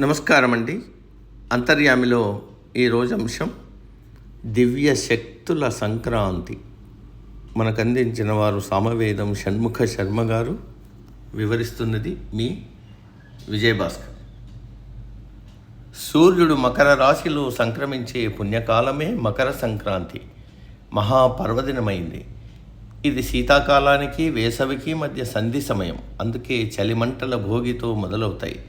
నమస్కారం అండి అంతర్యామిలో ఈరోజు అంశం దివ్య శక్తుల సంక్రాంతి. మనకు అందించిన వారు సామవేదం షణ్ముఖ శర్మ గారు వివరిస్తున్నది మీ విజయభాస్కర్. సూర్యుడు మకర రాశిలో సంక్రమించే పుణ్యకాలమే మకర సంక్రాంతి. మహాపర్వదినమైంది. ఇది శీతాకాలానికి వేసవికి మధ్య సంధి సమయం. అందుకే చలిమంటల భోగితో మొదలవుతాయి.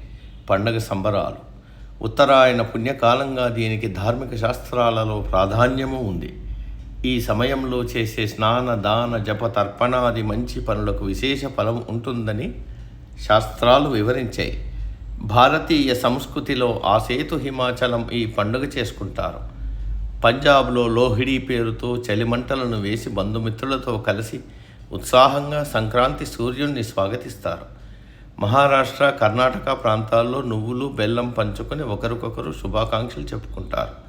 పండగ సంబరాలు. ఉత్తరాయణ పుణ్యకాలంగా దీనికి ధార్మిక శాస్త్రాలలో ప్రాధాన్యము ఉంది. ఈ సమయంలో చేసే స్నాన దాన జప తర్పణాది మంచి పనులకు విశేష ఫలం ఉంటుందని శాస్త్రాలు వివరించాయి. భారతీయ సంస్కృతిలో ఆ సేతు హిమాచలం ఈ పండుగ చేసుకుంటారు. పంజాబ్లో లోహిడీ పేరుతో చలిమంటలను వేసి బంధుమిత్రులతో కలిసి ఉత్సాహంగా సంక్రాంతి సూర్యుణ్ణి స్వాగతిస్తారు. మహారాష్ట్ర కర్ణాటక ప్రాంతాల్లో నువ్వులు బెల్లం పంచుకొని ఒకరికొకరు శుభాకాంక్షలు చెప్పుకుంటారు.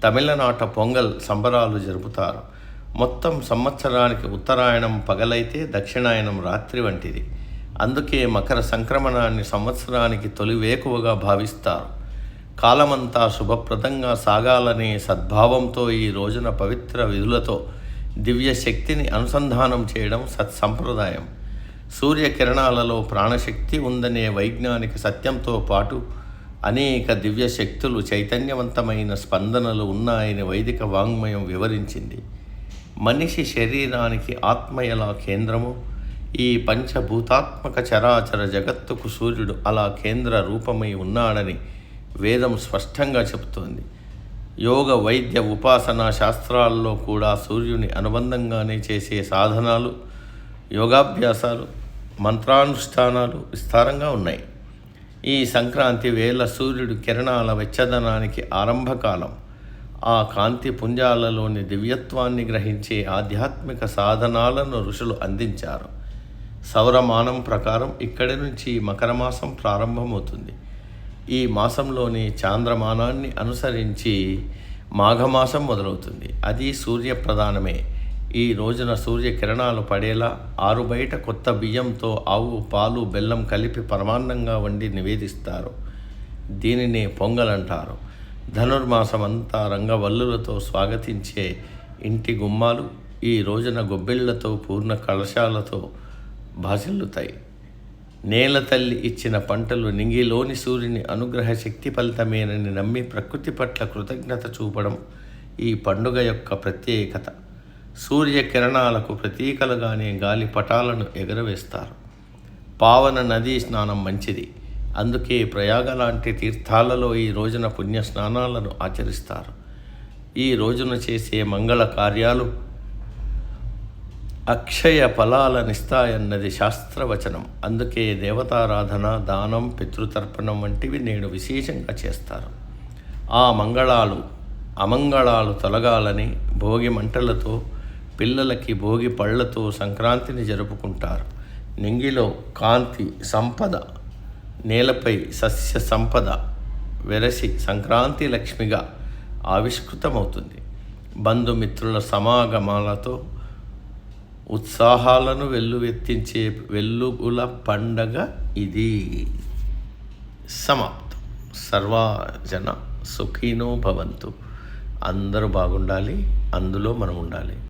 తమిళనాట పొంగల్ సంబరాలు జరుపుతారు. మొత్తం సంవత్సరానికి ఉత్తరాయణం పగలైతే దక్షిణాయనం రాత్రి వంటిది. అందుకే మకర సంక్రమణాన్ని సంవత్సరానికి తొలి వేకువగా భావిస్తారు. కాలమంతా శుభప్రదంగా సాగాలనే సద్భావంతో ఈ రోజున పవిత్ర విధులతో దివ్య శక్తిని అనుసంధానం చేయడం సత్సంప్రదాయం. సూర్యకిరణాలలో ప్రాణశక్తి ఉందనే వైజ్ఞానిక సత్యంతో పాటు అనేక దివ్య శక్తులు చైతన్యవంతమైన స్పందనలు ఉన్నాయని వైదిక వాంగ్మయం వివరించింది. మనిషి శరీరానికి ఆత్మ ఎలా కేంద్రము. ఈ పంచభూతాత్మక చరాచర జగత్తుకు సూర్యుడు అలా కేంద్ర రూపమై ఉన్నాడని వేదం స్పష్టంగా చెబుతోంది. యోగ వైద్య ఉపాసనా శాస్త్రాల్లో కూడా సూర్యుని అనుబంధంగానే చేసే సాధనాలు యోగాభ్యాసాలు మంత్రానుష్ఠానాలు విస్తారంగా ఉన్నాయి. ఈ సంక్రాంతి వేళ సూర్యుడు కిరణాల వెచ్చదనానికి ఆరంభకాలం. ఆ కాంతి పుంజాలలోని దివ్యత్వాన్ని గ్రహించే ఆధ్యాత్మిక సాధనాలను ఋషులు అందించారు. సౌరమానం ప్రకారం ఇక్కడి నుంచి మకర మాసం ప్రారంభమవుతుంది. ఈ మాసంలోని చాంద్రమానాన్ని అనుసరించి మాఘమాసం మొదలవుతుంది. అది సూర్యప్రధానమే. ఈ రోజున సూర్యకిరణాలు పడేలా ఆరు బయట కొత్త బియ్యంతో ఆవు పాలు బెల్లం కలిపి పరమాన్నంగా వండి నివేదిస్తారు. దీనిని పొంగల్ అంటారు ధనుర్మాసం అంతా రంగవల్లులతో స్వాగతించే ఇంటి గుమ్మాలు ఈ రోజున గొబ్బిళ్ళతో పూర్ణ కలశాలతో భాసిల్లుతాయి. నేల తల్లి ఇచ్చిన పంటలు నింగిలోని సూర్యుని అనుగ్రహ శక్తి ఫలితమేనని నమ్మి ప్రకృతి పట్ల కృతజ్ఞత చూపడం ఈ పండుగ యొక్క ప్రత్యేకత. సూర్యకిరణాలకు ప్రతీకలుగానే గాలి పటాలను ఎగరవేస్తారు. పావన నదీ స్నానం మంచిది. అందుకే ప్రయాగ లాంటి తీర్థాలలో ఈ రోజున పుణ్య స్నానాలను ఆచరిస్తారు. ఈ రోజున చేసే మంగళ కార్యాలు అక్షయ ఫలాలనిస్తాయన్నది శాస్త్రవచనం. అందుకే దేవతారాధన దానం పితృతర్పణం వంటివి నేడు విశేషంగా చేస్తారు. ఆ మంగళాలు అమంగళాలు తొలగాలని భోగి మంటలతో పిల్లలకి భోగి పళ్ళతో సంక్రాంతిని జరుపుకుంటారు. నింగిలో కాంతి సంపద నేలపై సస్య సంపద వెరసి సంక్రాంతి లక్ష్మిగా ఆవిష్కృతమవుతుంది. బంధుమిత్రుల సమాగమాలతో ఉత్సాహాలను వెల్లువెత్తించే వెల్లుగుల పండగ ఇది. సమాప్తం. సర్వజన సుఖీనో భవంతు. అందరూ బాగుండాలి అందులో మనం ఉండాలి.